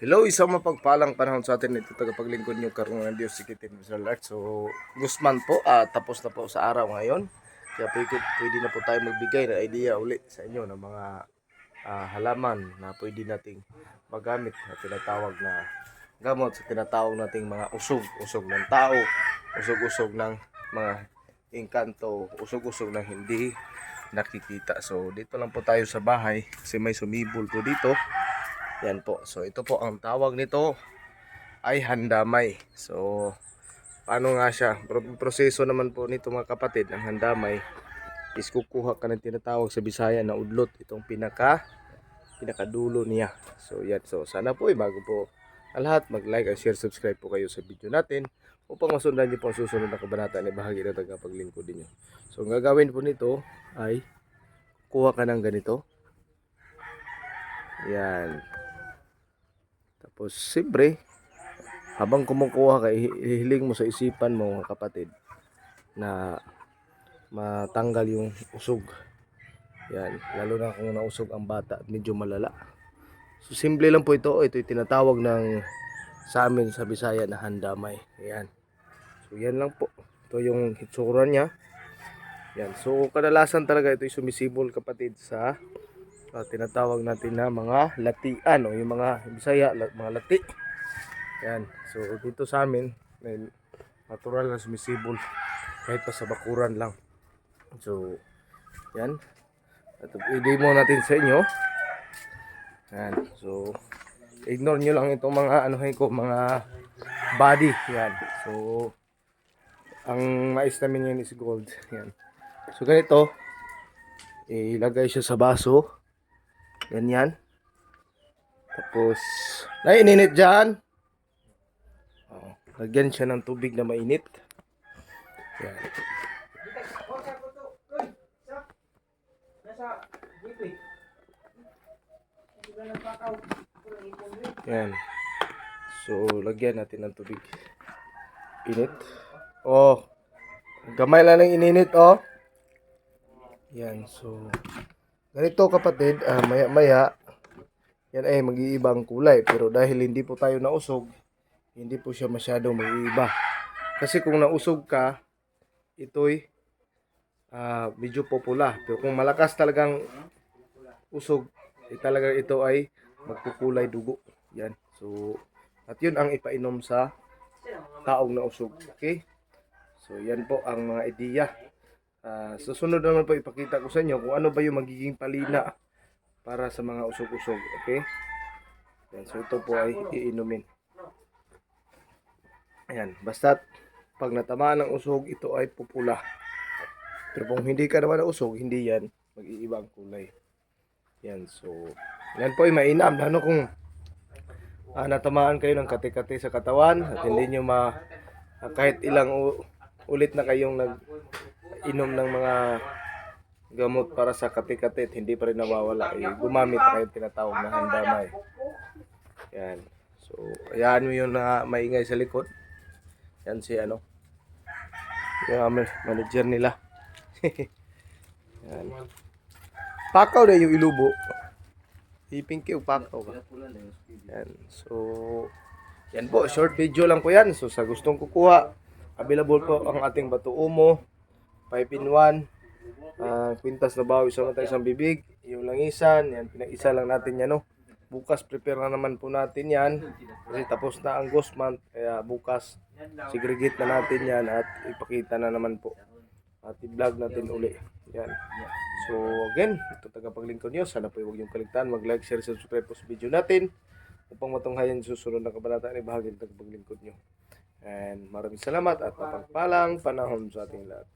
Hello, isang mapagpalang panahon sa atin ito tagapaglingkod niyo karon ng Diyos si Kitin Visual Arts. So, Guzman po, ah, tapos na po sa araw ngayon. Kaya pwede, pwede na po tayo magbigay ng idea uli sa inyo ng mga ah, halaman na pwede nating magamit na tinatawag na gamot sa tinatawag nating mga usog, usog ng tao, usog-usog ng mga engkanto, usog-usog ng hindi nakikita. So, dito lang po tayo sa bahay kasi may sumibol po dito. Yan po. So ito po ang tawag nito ay handamay. So paano nga siya? Pro- proseso naman po nito mga kapatid ng handamay is kukuha ka ng tinatawag sa Bisaya na udlot itong pinaka pinakadulo niya. So yan. So sana po eh, bago po ang lahat mag-like and share, subscribe po kayo sa video natin upang masundan niyo po ang susunod na kabanata ni bahagi na tagapaglingkod niyo. So ang gagawin po nito ay kuha ka ng ganito. Yan. Tapos, siyempre, habang kumukuha ka, hi- hihiling mo sa isipan mo, mga kapatid, na matanggal yung usog. Yan, lalo na kung nausog ang bata at medyo malala. So, simple lang po ito. Ito yung tinatawag ng sa amin sa Bisaya na handamay. Yan. So, yan lang po. Ito yung hitsura niya. Yan. So, kadalasan talaga ito yung sumisibol kapatid sa ah, tinatawag natin na mga latian o yung mga Bisaya, mga lati. Yan. So dito sa amin, natural na sumisibol kahit pa sa bakuran lang. So yan. At i-demo natin sa inyo. Yan. So ignore nyo lang itong mga ano ko, mga body. Yan. So ang mais namin yan is gold. Yan. So ganito, ilagay siya sa baso. Ganyan. Tapos, naininit dyan. Oh, lagyan siya ng tubig na mainit. Yan. Yan. So, lagyan natin ng tubig. Init. Oh, gamay lang ng ininit, oh. Yan, so, Ganito kapatid, ah, maya maya, yan ay mag-iibang kulay. Pero dahil hindi po tayo nausog, hindi po siya masyadong mag-iiba. Kasi kung nausog ka, ito'y ah, medyo popula. Pero kung malakas talagang usog, eh, talaga ito ay magkukulay dugo. Yan. So, at yun ang ipainom sa taong nausog. Okay? So, yan po ang mga ideya. Ah, susunod naman po ipakita ko sa inyo kung ano ba yung magiging palina para sa mga usog-usog. Okay? Yan, so ito po ay iinumin. Ayan, basta pag natamaan ng usog, ito ay pupula. Pero kung hindi ka naman na usog, hindi yan mag-iibang kulay. Yan, so yan po ay mainam. Lalo kung ah, natamaan kayo ng kati-kati sa katawan at hindi nyo ma ah, kahit ilang ulit na kayong nag inom ng mga gamot para sa kati-katit, hindi pa rin nawawala. Eh, gumamit kayo tinatawag na handamay. Yan. So, ayan mo yung na maingay sa likod. Yan si ano. Yung manager nila. Yan. Pakaw na yung ilubo. Ipingki o pakaw ka. Yan. So, yan po. Short video lang po yan. So, sa gustong kukuha, available po ang ating Bato Umo. 5 in 1. Ah, kwintas na bawi sa mata isang bibig. Yung langisan. Yan, pinag-isa lang natin yan. No? Bukas, prepare na naman po natin yan. Kasi tapos na ang ghost month. Kaya bukas, segregate na natin yan at ipakita na naman po. At i-vlog natin uli. Yan. So, again, ito tagapaglingkod nyo. Sana po huwag yung kaligtaan. Mag-like, share, subscribe po sa video natin upang matunghayan susunod na kabanata ni bahagi ng tagapaglingkod nyo. And maraming salamat at mapagpalang panahon sa ating lahat.